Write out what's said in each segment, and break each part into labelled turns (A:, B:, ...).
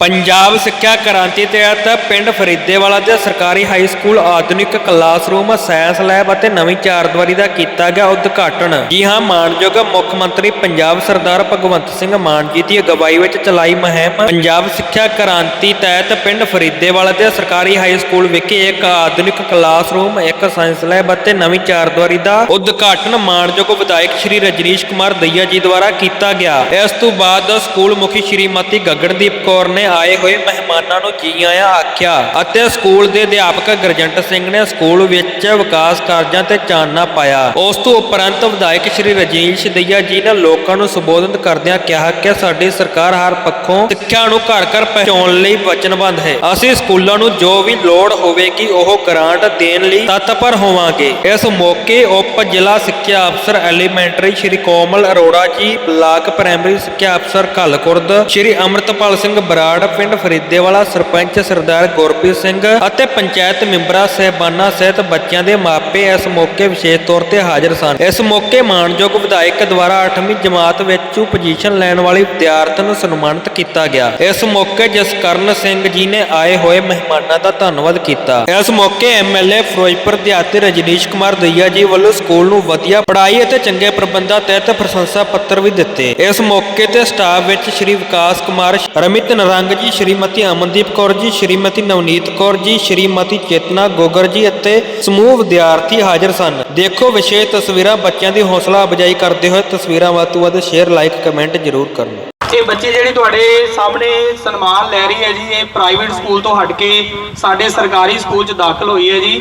A: ਪੰਜਾਬ ਸਿੱਖਿਆ ਕ੍ਰਾਂਤੀ ਤਹਿਤ ਪਿੰਡ ਫਰੀਦੇਵਾਲਾ ਦੇ ਸਰਕਾਰੀ ਹਾਈ ਸਕੂਲ ਆਧੁਨਿਕ ਕਲਾਸਰੂਮ ਸਾਇੰਸ ਲੈਬ ਅਤੇ ਨਵੀਂ ਚਾਰਦੀਵਾਰੀ ਦਾ ਕੀਤਾ ਗਿਆ ਉਦਘਾਟਨ। ਜੀ ਹਾਂ, ਮਾਨਯੋਗ ਮੁੱਖ ਮੰਤਰੀ ਪੰਜਾਬ ਸਰਦਾਰ ਭਗਵੰਤ ਸਿੰਘ ਮਾਨ ਜੀ ਦੀ ਅਗਵਾਈ ਵਿੱਚ ਚਲਾਈ ਮੁਹਿੰਮ। ਪੰਜਾਬ ਸਿੱਖਿਆ ਕ੍ਰਾਂਤੀ ਤਹਿਤ ਪਿੰਡ ਫਰੀਦੇਵਾਲਾ ਦੇ ਸਰਕਾਰੀ ਹਾਈ ਸਕੂਲ ਵਿਖੇ ਇੱਕ ਆਧੁਨਿਕ ਕਲਾਸਰੂਮ, ਇੱਕ ਸਾਇੰਸ ਲੈਬ ਅਤੇ ਨਵੀਂ ਚਾਰਦੀਵਾਰੀ ਦਾ ਉਦਘਾਟਨ ਮਾਨਯੋਗ ਵਿਧਾਇਕ ਸ਼੍ਰੀ ਰਜਨੀਸ਼ ਕੁਮਾਰ ਦਈਆ ਜੀ ਦੁਆਰਾ ਕੀਤਾ ਗਿਆ। ਇਸ ਤੋਂ ਬਾਅਦ ਸਕੂਲ ਮੁਖੀ ਸ਼੍ਰੀਮਤੀ ਗਗਨਦੀਪ ਕੌਰ ਨੇ ਆਏ ਹੋਏ ਮਹਿਮਾਨਾਂ ਨੂੰ ਜੀ ਆਇਆਂ ਆਖਿਆ? ਅਤੇ ਸਕੂਲ ਦੇ ਅਧਿਆਪਕ ਗੁਰਜੰਟ ਸਿੰਘ ਨੇ ਸਕੂਲ ਵਿੱਚ ਵਿਕਾਸ ਕਾਰਜਾਂ ਤੇ ਚਾਨਣਾ ਪਾਇਆ। ਉਸ ਤੋਂ ਉਪਰੰਤ ਵਿਧਾਇਕ ਸ਼੍ਰੀ ਰਜਨੀਸ਼ ਦਈਆ ਜੀ ਨੇ ਲੋਕਾਂ ਨੂੰ ਸੰਬੋਧਨ ਕਰਦਿਆਂ ਕਿਹਾ ਕਿ ਸਾਡੀ ਸਰਕਾਰ ਹਰ ਪੱਖੋਂ ਸਿੱਖਿਆ ਨੂੰ ਘਰ ਘਰ ਪਹੁੰਚਾਉਣ ਲਈ ਵਚਨਬੱਧ ਹੈ। ਅਸੀਂ ਸਕੂਲਾਂ ਨੂੰ ਜੋ ਵੀ ਲੋੜ ਹੋਵੇਗੀ ਉਹ ਗ੍ਰਾਂਟ ਦੇਣ ਲਈ ਤਤਪਰ ਹੋਵਾਂਗੇ। ਇਸ ਮੌਕੇ ਉਪ ਜ਼ਿਲ੍ਹਾ ਸਿੱਖਿਆ ਅਫਸਰ ਐਲੀਮੈਂਟਰੀ ਸ਼੍ਰੀ ਕੋਮਲ ਅਰੋੜਾ ਜੀ, ਬਲਾਕ ਪ੍ਰਾਇਮਰੀ ਸਿੱਖਿਆ ਅਫਸਰ ਘੱਲਕੁਰਦ ਸ਼੍ਰੀ ਅਮਰਤਪਾਲ ਸਿੰਘ ਬਰਾੜ, ਪਿੰਡ ਫਰੀਦੇਵਾਲਾ ਸਰਪੰਚ ਸਰਦਾਰ ਗੁਰਪ੍ਰੀਤ ਸਿੰਘ ਅਤੇ ਪੰਚਾਇਤ ਮੈਂਬਰਾਂ ਸਹਿਬਾਨਾਂ ਸਹਿਤ ਬੱਚਿਆਂ ਦੇ ਮਾਪੇ ਇਸ ਮੌਕੇ ਵਿਸ਼ੇਸ਼ ਤੌਰ ਤੇ ਹਾਜ਼ਰ ਸਨ। ਇਸ ਮੌਕੇ ਮਾਨਯੋਗ ਵਿਧਾਇਕ ਦੁਆਰਾ 8ਵੀਂ ਜਮਾਤ ਵਿੱਚ ਪੋਜੀਸ਼ਨ ਲੈਣ ਵਾਲੀ ਵਿਦਿਆਰਥਣ ਨੂੰ ਸਨਮਾਨਿਤ ਕੀਤਾ ਗਿਆ। ਇਸ ਮੌਕੇ ਜਸਕਰਨ ਸਿੰਘ ਜੀ ਨੇ ਆਏ ਹੋਏ ਮਹਿਮਾਨਾਂ ਦਾ ਧੰਨਵਾਦ ਕੀਤਾ। ਇਸ ਮੌਕੇ ਐਮਐਲਏ ਫਿਰੋਜ਼ਪੁਰ ਦਿਹਾਤੀ ਰਜਨੀਸ਼ ਕੁਮਾਰ ਦਈਆ ਜੀ ਵੱਲੋਂ ਸਕੂਲ ਨੂੰ ਵਧੀਆ ਪੜ੍ਹਾਈ ਅਤੇ ਚੰਗੇ ਪ੍ਰਬੰਧਾਂ ਤਹਿਤ ਪ੍ਰਸ਼ੰਸਾ ਪੱਤਰ ਵੀ ਦਿੱਤੇ। ਇਸ ਮੌਕੇ ਤੇ ਸਟਾਫ ਵਿੱਚ ਸ਼੍ਰੀ ਵਿਕਾਸ ਕੁਮਾਰ, ਰਮਿਤ ਨਰੰਗ ਜੀ, ਸ਼੍ਰੀਮਤੀ ਅਮਨਦੀਪ ਕੌਰ ਜੀ, ਸ਼੍ਰੀਮਤੀ ਨਵਨੀਤ ਕੌਰ ਜੀ, ਸ਼੍ਰੀਮਤੀ ਚੇਤਨਾ ਗੋਗਰ ਜੀ ਅਤੇ ਸਮੂਹ ਵਿਦਿਆਰਥੀ ਹਾਜ਼ਰ ਸਨ। ਦੇਖੋ ਵਿਸ਼ੇਸ਼ ਤਸਵੀਰਾਂ, ਬੱਚਿਆਂ ਦੀ ਹੌਸਲਾ ਅਫਜ਼ਾਈ ਕਰਦੇ ਹੋਏ ਤਸਵੀਰਾਂ ਵੱਧ ਤੋਂ ਵੱਧ ਸ਼ੇਅਰ ਲਾਈਕ ਕਮੈਂਟ ਜ਼ਰੂਰ ਕਰਨਾ।
B: ਇਹ ਬੱਚੇ ਜਿਹੜੇ ਤੁਹਾਡੇ ਸਾਹਮਣੇ ਸਨਮਾਨ ਲੈ ਰਹੀ ਹੈ ਜੀ, ਇਹ ਪ੍ਰਾਈਵੇਟ ਸਕੂਲ ਤੋਂ ਹਟ ਕੇ ਸਾਡੇ ਸਰਕਾਰੀ ਸਕੂਲ 'ਚ ਦਾਖਲ ਹੋਈ ਹੈ ਜੀ।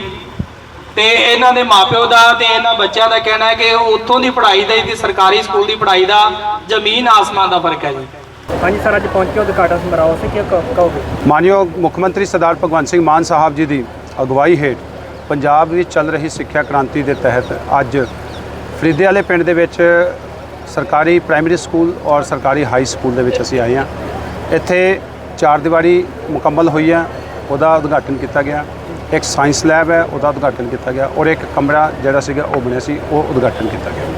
B: ਤੇ ਇਹਨਾਂ ਦੇ ਮਾਪਿਓ ਦਾ ਤੇ ਇਹਨਾਂ ਬੱਚਿਆਂ ਦਾ ਕਹਿਣਾ ਹੈ ਕਿ ਉੱਥੋਂ ਦੀ ਪੜ੍ਹਾਈ ਦਾ ਤੇ ਸਰਕਾਰੀ ਸਕੂਲ ਦੀ ਪੜ੍ਹਾਈ ਦਾ ਜ਼ਮੀਨ ਆਸਮਾਨ ਦਾ ਫ਼ਰਕ ਹੈ ਜੀ।
C: ਹਾਂਜੀ ਸਰ, ਅੱਜ ਪਹੁੰਚੇ ਉਦਘਾਟਨ ਸਮਾਰੋਹ ਸੇ, ਕੀ ਕਹੋਗੇ?
D: ਮਾਨਯੋਗ ਮੁੱਖ ਮੰਤਰੀ ਸਰਦਾਰ ਭਗਵੰਤ ਸਿੰਘ ਮਾਨ ਸਾਹਿਬ ਜੀ ਦੀ ਅਗਵਾਈ ਹੇਠ ਪੰਜਾਬ ਵਿੱਚ ਚੱਲ ਰਹੀ ਸਿੱਖਿਆ ਕ੍ਰਾਂਤੀ ਦੇ ਤਹਿਤ ਅੱਜ ਫਰੀਦੇ ਵਾਲੇ ਪਿੰਡ ਦੇ ਵਿੱਚ ਸਰਕਾਰੀ ਪ੍ਰਾਇਮਰੀ ਸਕੂਲ ਔਰ ਸਰਕਾਰੀ ਹਾਈ ਸਕੂਲ ਦੇ ਵਿੱਚ ਅਸੀਂ ਆਏ ਹਾਂ। ਇੱਥੇ ਚਾਰ ਦੀਵਾਰੀ ਮੁਕੰਮਲ ਹੋਈ ਹੈ, ਉਹਦਾ ਉਦਘਾਟਨ ਕੀਤਾ ਗਿਆ। ਇੱਕ ਸਾਇੰਸ ਲੈਬ ਹੈ, ਉਹਦਾ ਉਦਘਾਟਨ ਕੀਤਾ ਗਿਆ ਔਰ ਇੱਕ ਕਮਰਾ ਜਿਹੜਾ ਸੀਗਾ ਉਹ ਬਣਿਆ ਸੀ, ਉਹ ਉਦਘਾਟਨ ਕੀਤਾ ਗਿਆ।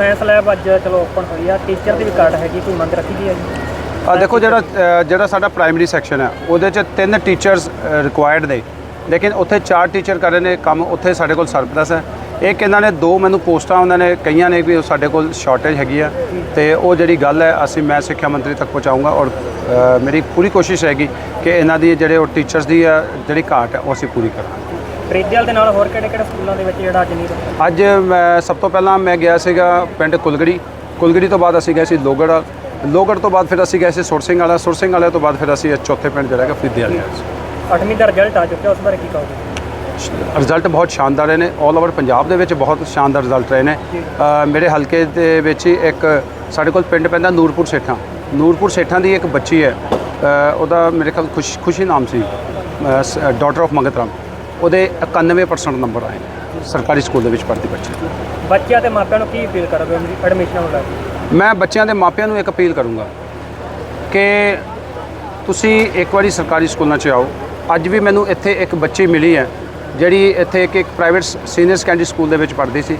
C: ਸਾਇੰਸ ਲੈਬ ਅੱਜ ਚਲੋ ਓਪਨ ਹੋਈ ਆ। ਟੀਚਰ ਦੀ ਵੀ ਕਾਰਡ ਹੈਗੀ ਕੋਈ ਮੰਗ ਰੱਖੀ ਗਈ ਹੈ ਜੀ?
D: ਆ ਦੇਖੋ ਜਿਹੜਾ ਅ, ਜਿਹੜਾ ਸਾਡਾ ਪ੍ਰਾਇਮਰੀ ਸੈਕਸ਼ਨ ਹੈ ਉਹਦੇ 'ਚ ਤਿੰਨ ਟੀਚਰਸ ਰਿਕੁਆਇਰਡ ਨੇ। ਲੇਕਿਨ ਉੱਥੇ ਚਾਰ ਟੀਚਰ ਕਰ ਰਹੇ ਨੇ ਕੰਮ ਉੱਥੇ ਸਾਡੇ ਕੋਲ ਸਰਪਲਸ ਹੈ। ਇੱਕ ਇਹਨਾਂ ਨੇ ਦੋ ਮੈਨੂੰ ਪੋਸਟਾਂ ਉਹਨਾਂ ਨੇ ਕਈਆਂ ਨੇ ਵੀ ਸਾਡੇ ਕੋਲ ਸ਼ਾਰਟੇਜ ਹੈਗੀ ਆ। ਤੇ ਉਹ ਜਿਹੜੀ ਗੱਲ ਹੈ ਅਸੀਂ ਮੈਂ ਸਿੱਖਿਆ ਮੰਤਰੀ ਤੱਕ ਪਹੁੰਚਾਊਂਗਾ ਔਰ ਅ, ਮੇਰੀ ਪੂਰੀ ਕੋਸ਼ਿਸ਼ ਹੈਗੀ ਕਿ ਇਹਨਾਂ ਦੀ ਜਿਹੜੇ ਉਹ ਟੀਚਰਸ ਦੀ ਆ, ਜਿਹੜੀ ਘਾਟ ਹੈ ਉਹ ਅਸੀਂ ਪੂਰੀ ਕਰਾਂਗੇ।
C: ਫਰੀਦੇਵਾਲ ਦੇ ਨਾਲ ਹੋਰ ਕਿਹੜੇ ਕਿਹੜੇ ਸਕੂਲਾਂ ਦੇ ਵਿੱਚ ਜਿਹੜਾ ਅੱਜ ਨਹੀਂ
D: ਅੱਜ ਮੈਂ ਸਭ ਤੋਂ ਪਹਿਲਾਂ ਮੈਂ ਗਿਆ ਸੀਗਾ ਪਿੰਡ ਕੁਲਗੜੀ। ਕੁਲਗੜੀ ਤੋਂ ਬਾਅਦ ਅਸੀਂ ਗਏ ਸੀ ਲੋਗੜ। ਲੋਗੜ ਤੋਂ ਬਾਅਦ ਫਿਰ ਅਸੀਂ ਗਏ ਸੀ ਸੁਰ ਸਿੰਘ ਵਾਲਾ। ਸੁਰ ਸਿੰਘ ਵਾਲੇ ਤੋਂ ਬਾਅਦ ਫਿਰ ਅਸੀਂ ਚੌਥੇ ਪਿੰਡ ਜਿਹੜਾ ਹੈਗਾ ਫਰੀਦੇ ਵਾਲੇ ਆਏ ਸੀ।
C: 8ਵੀਂ ਦਾ ਰਿਜ਼ਲਟ ਆ ਚੁੱਕਿਆ ਉਸ ਬਾਰੇ ਕੀ ਕਹੋਗੇ?
D: ਰਿਜ਼ਲਟ ਬਹੁਤ ਸ਼ਾਨਦਾਰ ਰਹੇ ਨੇ। 올 ਓਵਰ ਪੰਜਾਬ ਦੇ ਵਿੱਚ ਬਹੁਤ ਸ਼ਾਨਦਾਰ ਰਿਜ਼ਲਟ ਰਹੇ ਨੇ। ਮੇਰੇ ਹਲਕੇ ਦੇ ਵਿੱਚ ਇੱਕ ਸਾਡੇ ਕੋਲ ਪਿੰਡ ਪੈਂਦਾ ਨੂਰਪੁਰ ਸੇਠਾਂ। ਨੂਰਪੁਰ ਸੇਠਾਂ ਦੀ ਇੱਕ ਬੱਚੀ ਹੈ। ਉਹਦਾ ਮੇਰੇ ਖਿਆਲ ਖੁਸ਼ ਖੁਸ਼ੀ ਨਾਮ ਸੀ। Daughter of Mangat Ram. ਉਹਦੇ 91% ਨੰਬਰ ਆਏ ਨੇ ਸਰਕਾਰੀ ਸਕੂਲ ਦੇ ਵਿੱਚ ਪੜ੍ਹਦੀ ਬੱਚੀ।
C: ਬੱਚਿਆਂ ਤੇ ਮਾਪਿਆਂ ਨੂੰ ਕੀ ਅਪੀਲ ਕਰੋਗੇ? ਐਡਮਿਸ਼ਨ ਨੂੰ ਲੈ ਕੇ
D: ਮੈਂ ਬੱਚਿਆਂ ਦੇ ਮਾਪਿਆਂ ਨੂੰ ਇੱਕ ਅਪੀਲ ਕਰੂੰਗਾ ਕਿ ਤੁਸੀਂ ਇੱਕ ਵਾਰੀ ਸਰਕਾਰੀ ਸਕੂਲਾਂ 'ਚ ਆਓ। ਅੱਜ ਵੀ ਮੈਨੂੰ ਇੱਥੇ ਇੱਕ ਬੱਚੀ ਮਿਲੀ ਹੈ ਜਿਹੜੀ ਇੱਥੇ ਇੱਕ ਇੱਕ ਪ੍ਰਾਈਵੇਟ ਸੀਨੀਅਰ ਸੈਕੰਡਰੀ ਸਕੂਲ ਦੇ ਵਿੱਚ ਪੜ੍ਹਦੀ ਸੀ।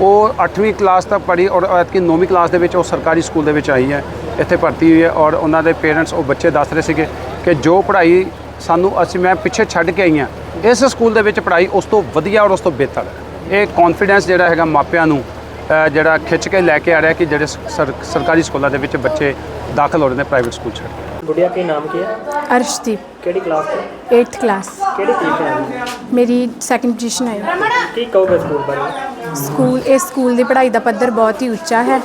D: ਉਹ 8ਵੀਂ ਕਲਾਸ ਤੱਕ ਪੜ੍ਹੀ ਔਰ ਐਤਕੀ 9ਵੀਂ ਕਲਾਸ ਦੇ ਵਿੱਚ ਉਹ ਸਰਕਾਰੀ ਸਕੂਲ ਦੇ ਵਿੱਚ ਆਈ ਹੈ ਇੱਥੇ ਭਰਤੀ ਹੋਈ ਹੈ ਔਰ ਉਹਨਾਂ ਦੇ ਪੇਰੈਂਟਸ ਉਹ ਬੱਚੇ ਦੱਸ ਰਹੇ ਸੀਗੇ ਕਿ ਜੋ ਪੜ੍ਹਾਈ ਸਾਨੂੰ ਅਸੀਂ ਮੈਂ ਪਿੱਛੇ ਛੱਡ ਕੇ ਆਈ ਹਾਂ ਇਸ ਸਕੂਲ ਦੇ ਵਿੱਚ ਪੜ੍ਹਾਈ ਉਸ ਤੋਂ ਵਧੀਆ ਔਰ ਉਸ ਤੋਂ ਬਿਹਤਰ ਹੈ। ਇਹ ਕੌਨਫੀਡੈਂਸ ਜਿਹੜਾ ਹੈਗਾ ਮਾਪਿਆਂ ਨੂੰ ਜਿਹੜਾ ਖਿੱਚ ਕੇ ਲੈ ਕੇ ਆ ਰਿਹਾ ਕਿ ਜਿਹੜੇ ਸਰ- ਸਰਕਾਰੀ ਸਕੂਲਾਂ ਦੇ ਵਿੱਚ ਬੱਚੇ ਦਾਖਲ ਹੋ ਰਹੇ ਨੇ ਪ੍ਰਾਈਵੇਟ ਸਕੂਲ ਛੱਡ ਕੇ
C: ਗੁੜੀਆ ਕੀ ਨਾਮ ਕੀ ਹੈ?
E: ਅਰਸ਼ਦੀਪ।
C: ਕਿਹੜੀ ਕਲਾਸ ਤੋਂ?
E: 8th ਕਲਾਸ
C: ਕਿਹੜੀ ਪੋਜੀਸ਼ਨ ਹੈ?
E: ਮੇਰੀ ਸੈਕੰਡ ਪੋਜੀਸ਼ਨ ਆਈ
C: ਕੀ ਕਹੋਗੇ ਸਕੂਲ ਬਾਰੇ?
E: ਸਕੂਲ ਇਸ ਸਕੂਲ ਦੀ ਪੜ੍ਹਾਈ ਦਾ ਪੱਧਰ ਬਹੁਤ ਹੀ ਉੱਚਾ ਹੈ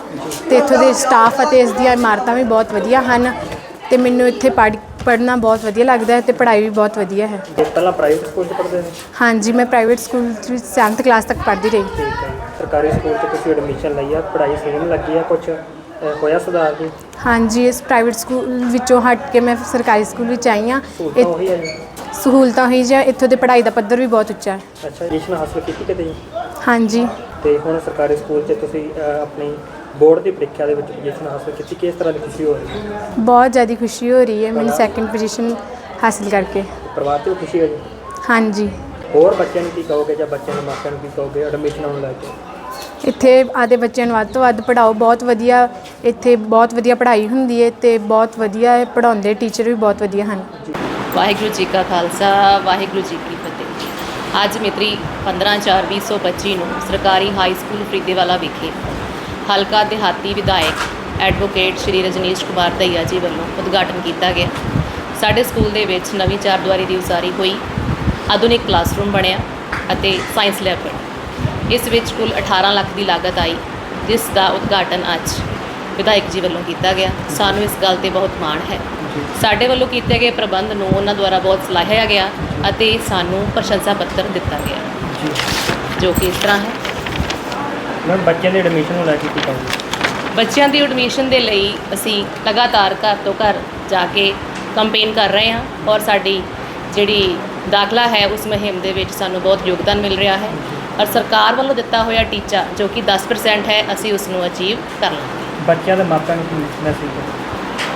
E: ਤੇ ਇੱਥੋਂ ਦੇ ਸਟਾਫ ਅਤੇ ਇਸ ਦੀਆਂ ਇਮਾਰਤਾਂ ਵੀ ਬਹੁਤ ਵਧੀਆ ਹਨ ਤੇ ਮੈਨੂੰ ਇੱਥੇ ਪੜ੍ਹ ਪੜ੍ਹਨਾ ਬਹੁਤ ਵਧੀਆ ਲੱਗਦਾ ਹੈ ਤੇ ਪੜ੍ਹਾਈ ਵੀ ਬਹੁਤ ਵਧੀਆ ਹੈ।
C: ਜੇ ਪਹਿਲਾਂ ਪ੍ਰਾਈਵੇਟ ਸਕੂਲ 'ਚ ਪੜ੍ਹਦੇ ਸੀ?
E: ਹਾਂਜੀ ਮੈਂ ਪ੍ਰਾਈਵੇਟ ਸਕੂਲ ਵਿੱਚ 7th ਕਲਾਸ ਤੱਕ ਪੜ੍ਹਦੀ ਰਹੀ।
C: ਠੀਕ ਹੈ। ਜੀ। ਸਰਕਾਰੀ ਸਕੂਲ 'ਚ ਤੁਸੀਂ ਐਡਮਿਸ਼ਨ ਲਈ ਆ ਪੜ੍ਹਾਈ ਸੇਮ ਲੱਗੀ ਆ ਕੁਝ ਹੋਇਆ ਸੁਧਾਰ ਜੀ
E: ਹਾਂਜੀ ਇਸ ਪ੍ਰਾਈਵੇਟ ਸਕੂਲ ਵਿੱਚੋਂ ਹਟ ਕੇ ਮੈਂ ਸਰਕਾਰੀ ਸਕੂਲ ਵਿੱਚ ਆਈ ਹਾਂ।
C: ਸਹੂਲਤਾਂ ਉਹੀ ਹੈ ਜੀ?
E: ਸਹੂਲਤਾਂ ਹੀ ਜਾਂ ਇੱਥੋਂ ਦੇ ਪੜ੍ਹਾਈ ਦਾ ਪੱਧਰ ਵੀ ਬਹੁਤ ਉੱਚਾ ਹੈ।
C: ਅੱਛਾ ਐਡਮਿਸ਼ਨ ਹਾਸਲ ਕੀਤੀ ਕਿਤੇ ਜੀ?
E: ਹਾਂਜੀ।
C: ਤੇ ਹੁਣ ਸਰਕਾਰੀ ਸਕੂਲ 'ਚ ਤੁਸੀਂ ਅਹ, ਆਪਣੀ ਬੋਰਡ ਦੀ ਪ੍ਰੀਖਿਆ ਦੇ ਵਿੱਚ ਪੋਜੀਸ਼ਨ ਹਾਸਲ ਕੀਤੀ ਕਿਸ ਤਰ੍ਹਾਂ ਦੀ ਖੁਸ਼ੀ ਹੋ ਰਹੀ ਹੈ?
E: ਬਹੁਤ ਜ਼ਿਆਦਾ ਖੁਸ਼ੀ ਹੋ ਰਹੀ ਹੈ ਮੈਨੂੰ ਸੈਕੰਡ ਪੋਜੀਸ਼ਨ ਹਾਸਿਲ ਕਰਕੇ।
C: ਪਰਿਵਾਰ 'ਚ ਵੀ ਖੁਸ਼ੀ ਹੈ ਜੀ?
E: ਹਾਂਜੀ।
C: ਹੋਰ ਬੱਚਿਆਂ ਨੂੰ ਕੀ ਕਹੋਗੇ ਜਾਂ ਬੱਚਿਆਂ ਦੇ ਮਾਪਿਆਂ ਨੂੰ ਕੀ ਕਹੋਗੇ ਐਡਮਿਸ਼ਨ ਨੂੰ ਲੈ ਕੇ?
E: ਇੱਥੇ ਆਦੇ ਬੱਚਿਆਂ ਨੂੰ ਵੱਧ ਤੋਂ ਵੱਧ ਪੜਾਓ ਬਹੁਤ ਵਧੀਆ ਇੱਥੇ ਬਹੁਤ ਵਧੀਆ ਪੜ੍ਹਾਈ ਹੁੰਦੀ ਹੈ ਤੇ ਬਹੁਤ ਵਧੀਆ ਹੈ ਪੜਾਉਂਦੇ ਟੀਚਰ ਵੀ ਬਹੁਤ ਵਧੀਆ ਹਨ।
F: ਵਾਹਿਗੁਰੂ ਜੀ ਕਾ ਖਾਲਸਾ ਵਾਹਿਗੁਰੂ ਜੀ ਕੀ ਅੱਜ ਮਿਤਰੀ 15/4/2025 ਨੂੰ ਸਰਕਾਰੀ ਹਾਈ ਸਕੂਲ ਫਰੀਦੇਵਾਲਾ ਵਿਖੇ ਹਲਕਾ ਦਿਹਾਤੀ ਵਿਧਾਇਕ ਐਡਵੋਕੇਟ ਸ਼੍ਰੀ ਰਜਨੀਸ਼ ਕੁਮਾਰ ਦਈਆ ਜੀ ਵੱਲੋਂ ਉਦਘਾਟਨ ਕੀਤਾ ਗਿਆ। ਸਾਡੇ ਸਕੂਲ ਦੇ ਵਿੱਚ ਨਵੀਂ ਚਾਰਦੁਆਰੀ ਦੀ ਉਸਾਰੀ ਹੋਈ, ਆਧੁਨਿਕ ਕਲਾਸਰੂਮ ਬਣਿਆ ਅਤੇ ਸਾਇੰਸ ਲੈਬ ਬਣੀ। ਇਸ ਵਿੱਚ ਕੁੱਲ 18 ਲੱਖ ਦੀ ਲਾਗਤ ਆਈ, ਜਿਸ ਦਾ ਉਦਘਾਟਨ ਅੱਜ ਵਿਧਾਇਕ ਜੀ ਵੱਲੋਂ ਕੀਤਾ ਗਿਆ। ਸਾਨੂੰ ਇਸ ਗੱਲ ਤੇ ਬਹੁਤ ਮਾਣ ਹੈ। ਸਾਡੇ ਵੱਲੋਂ ਕੀਤੇ ਗਏ ਪ੍ਰਬੰਧ ਨੂੰ ਉਹਨਾਂ ਦੁਆਰਾ ਬਹੁਤ ਸਲਾਹਿਆ ਗਿਆ ਅਤੇ ਸਾਨੂੰ ਪ੍ਰਸ਼ੰਸਾ ਪੱਤਰ ਦਿੱਤਾ ਗਿਆ। ਜੋ। ਕਿ ਇਸ ਤਰ੍ਹਾਂ ਹੈ।
C: ਮੈਮ ਬੱਚਿਆਂ ਦੇ ਐਡਮਿਸ਼ਨ ਨੂੰ ਲੈ ਕੇ ਕੀ ਕਹੋਗੇ?
F: ਬੱਚਿਆਂ ਦੀ ਐਡਮਿਸ਼ਨ ਦੇ ਲਈ ਅਸੀਂ ਲਗਾਤਾਰ ਘਰ ਤੋਂ ਘਰ ਜਾ ਕੇ ਕੰਪੇਨ ਕਰ ਰਹੇ ਹਾਂ ਔਰ ਸਾਡੀ ਜਿਹੜੀ ਦਾਖਲਾ ਹੈ ਉਸ ਮੁਹਿੰਮ ਦੇ ਵਿੱਚ ਸਾਨੂੰ ਬਹੁਤ ਯੋਗਦਾਨ ਮਿਲ ਰਿਹਾ ਹੈ ਔਰ ਸਰਕਾਰ ਵੱਲੋਂ ਦਿੱਤਾ ਹੋਇਆ ਟੀਚਾ ਜੋ ਕਿ 10% ਹੈ ਅਸੀਂ ਉਸ ਨੂੰ ਅਚੀਵ ਕਰ ਲਾਂਗੇ।
C: ਬੱਚਿਆਂ ਦੇ ਮਾਪਿਆਂ ਨੂੰ ਕੀ ਮੈਸੇਜ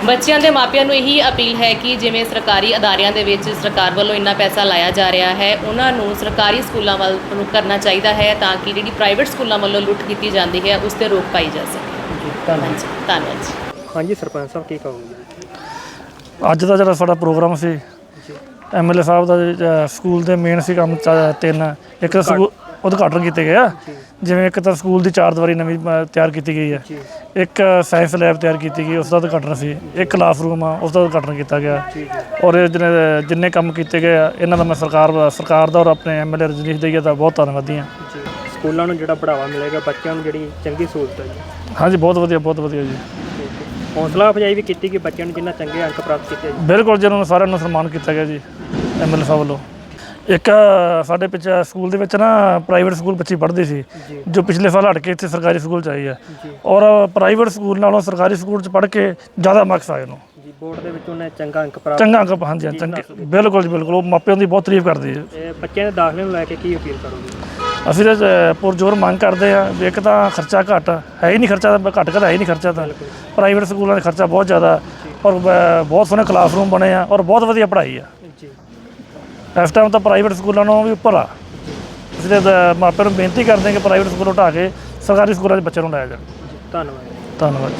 F: ਬੱਚਿਆਂ ਦੇ ਮਾਪਿਆਂ ਨੂੰ ਇਹੀ ਅਪੀਲ ਹੈ ਕਿ ਜਿਵੇਂ ਸਰਕਾਰੀ ਅਦਾਰਿਆਂ ਦੇ ਵਿੱਚ ਸਰਕਾਰ ਵੱਲੋਂ ਇੰਨਾ ਪੈਸਾ ਲਾਇਆ ਜਾ ਰਿਹਾ ਹੈ ਉਹਨਾਂ ਨੂੰ ਸਰਕਾਰੀ ਸਕੂਲਾਂ ਵੱਲ ਨੂੰ ਕਰਨਾ ਚਾਹੀਦਾ ਹੈ ਤਾਂ ਕਿ ਜਿਹੜੀ ਪ੍ਰਾਈਵੇਟ ਸਕੂਲਾਂ ਵੱਲੋਂ ਲੁੱਟ ਕੀਤੀ ਜਾਂਦੀ ਹੈ ਉਸ ਤੇ ਰੋਕ ਪਾਈ ਜਾ ਸਕੇ।
C: ਧੰਨਵਾਦ।
F: ਹਾਂਜੀ ਧੰਨਵਾਦ ਜੀ।
C: ਹਾਂਜੀ ਸਰਪੰਚ ਸਾਹਿਬ ਕੀ ਕਹੋਗੇ?
G: ਅੱਜ ਦਾ ਜਿਹੜਾ ਸਾਡਾ ਪ੍ਰੋਗਰਾਮ ਸੀ ਐਮਐਲਏ ਸਾਹਿਬ ਦਾ ਜਿਹੜਾ ਸਕੂਲ ਦੇ ਮੇਨ ਸੀ ਕੰਮ ਚ- ਤਿੰਨ। ਇੱਕ ਤਾਂ ਸਕੂਲ ਉਦਘਾਟਨ ਕੀਤੇ ਗਏ ਆ। ਜਿਵੇਂ ਇੱਕ ਤਾਂ ਸਕੂਲ ਦੀ ਚਾਰ ਦੀਵਾਰੀ ਨਵੀਂ ਅ, ਤਿਆਰ ਕੀਤੀ ਗਈ ਹੈ ਇੱਕ ਸਾਇੰਸ ਲੈਬ ਤਿਆਰ ਕੀਤੀ ਗਈ ਉਸ ਦਾ ਉਦਘਾਟਨ ਸੀ। ਇੱਕ ਕਲਾਸਰੂਮ ਆ ਉਸ ਦਾ ਉਦਘਾਟਨ ਕੀਤਾ ਗਿਆ। ਔਰ ਇਹ ਜਿੰਨੇ ਜਿੰਨੇ ਕੰਮ ਕੀਤੇ ਗਏ ਆ ਇਹਨਾਂ ਦਾ ਮੈਂ ਸਰਕਾਰ ਸਰਕਾਰ ਦਾ ਔਰ ਆਪਣੇ ਐਮਐਲਏ ਰਜਨੀਸ਼ ਦਈਆ ਦਾ ਬਹੁਤ ਧੰਨਵਾਦੀ ਹਾਂ।
C: ਜੀ। ਸਕੂਲਾਂ ਨੂੰ ਜਿਹੜਾ ਬੜਾਵਾ ਮਿਲੇਗਾ ਬੱਚਿਆਂ ਨੂੰ ਜਿਹੜੀ ਚੰਗੀ ਸਹੂਲਤ ਹੈ ਜੀ।
G: ਹਾਂਜੀ ਬਹੁਤ ਵਧੀਆ ਬਹੁਤ ਵਧੀਆ ਜੀ।
C: ਹੌਸਲਾ ਅਫਜਾਈ ਵੀ ਕੀਤੀ ਕਿ ਬੱਚਿਆਂ ਨੂੰ ਜਿੰਨਾ ਚੰਗੇ ਅੰਕ ਪ੍ਰਾਪਤ ਕੀਤੇ ਜੀ।
G: ਬਿਲਕੁਲ ਜੀ ਉਹਨਾਂ ਨੂੰ ਸਾਰਿਆਂ ਨੂੰ ਸਨਮਾਨ ਕੀਤਾ ਗਿਆ ਜੀ ਐਮਐਲਏ ਸਾਹਿਬ ਵੱਲੋਂ। ਇੱਕ ਸਾਡੇ ਪਿੱਛੇ ਸਕੂਲ ਦੇ ਵਿੱਚ ਨਾ ਪ੍ਰਾਈਵੇਟ ਸਕੂਲ ਬੱਚੀ ਪੜ੍ਹਦੀ ਸੀ ਜੋ। ਪਿਛਲੇ ਸਾਲ ਹਟ ਕੇ ਇੱਥੇ ਸਰਕਾਰੀ ਸਕੂਲ ਚ ਆਈ ਹੈ। ਔਰ ਪ੍ਰਾਈਵੇਟ ਸਕੂਲ ਨਾਲੋਂ ਸਰਕਾਰੀ ਸਕੂਲ ਚ ਪੜ੍ਹ ਕੇ ਜ਼ਿਆਦਾ ਮਾਰਕਸ ਆਏ ਨੂੰ
C: ਜੀ ਬੋਰਡ ਦੇ ਵਿੱਚ ਉਹਨੇ ਚੰਗਾ ਅੰਕ ਪ੍ਰਾਪਤ
G: ਚੰਗਾ ਅੰਕ ਹਾਂਜੀ ਹਾਂਜੀ, ਚੰਗੇ। ਬਿਲਕੁਲ ਜੀ ਬਿਲਕੁਲ। ਉਹ ਮਾਪਿਆਂ ਦੀ ਬਹੁਤ ਤਾਰੀਫ ਕਰਦੀ ਹੈ।
C: ਇਹ ਬੱਚਿਆਂ ਦੇ ਦਾਖਲੇ ਨੂੰ ਲੈ ਕੇ ਕੀ ਅਪੀਲ ਕਰੋਗੇ?
G: ਅਸੀਂ ਤਾਂ ਅ, ਪੁਰਜ਼ੋਰ ਮੰਗ ਕਰਦੇ ਆ ਵੀ ਇੱਕ ਤਾਂ ਖਰਚਾ ਘੱਟ ਹੈ ਹੀ ਨਹੀਂ ਖਰਚਾ ਤਾਂ ਘੱਟ ਕਰ ਹੈ ਹੀ ਨਹੀਂ ਖਰਚਾ ਤਾਂ। ਪ੍ਰਾਈਵੇਟ ਸਕੂਲਾਂ ਦਾ ਖਰਚਾ ਬਹੁਤ ਜ਼ਿਆਦਾ ਔਰ ਬ- ਬਹੁਤ ਸੋਹਣੇ ਕਲਾਸਰੂਮ ਬਣੇ ਆ ਔਰ ਬਹੁਤ ਵਧੀਆ ਪੜ੍ਹਾਈ ਆ। ਇਸ ਟਾਈਮ ਤਾਂ ਪ੍ਰਾਈਵੇਟ ਸਕੂਲਾਂ ਨਾਲੋਂ ਵੀ ਉੱਪਰ ਆ। ਅਸੀਂ ਤਾਂ ਦ- ਮਾਪਿਆਂ ਨੂੰ ਬੇਨਤੀ ਕਰਦੇ ਹਾਂ ਕਿ ਪ੍ਰਾਈਵੇਟ ਸਕੂਲ ਹਟਾ ਕੇ ਸਰਕਾਰੀ ਸਕੂਲਾਂ 'ਚ ਬੱਚਿਆਂ ਨੂੰ ਲਾਇਆ ਜਾਵੇ
C: ਧੰਨਵਾਦ।
G: ਧੰਨਵਾਦ।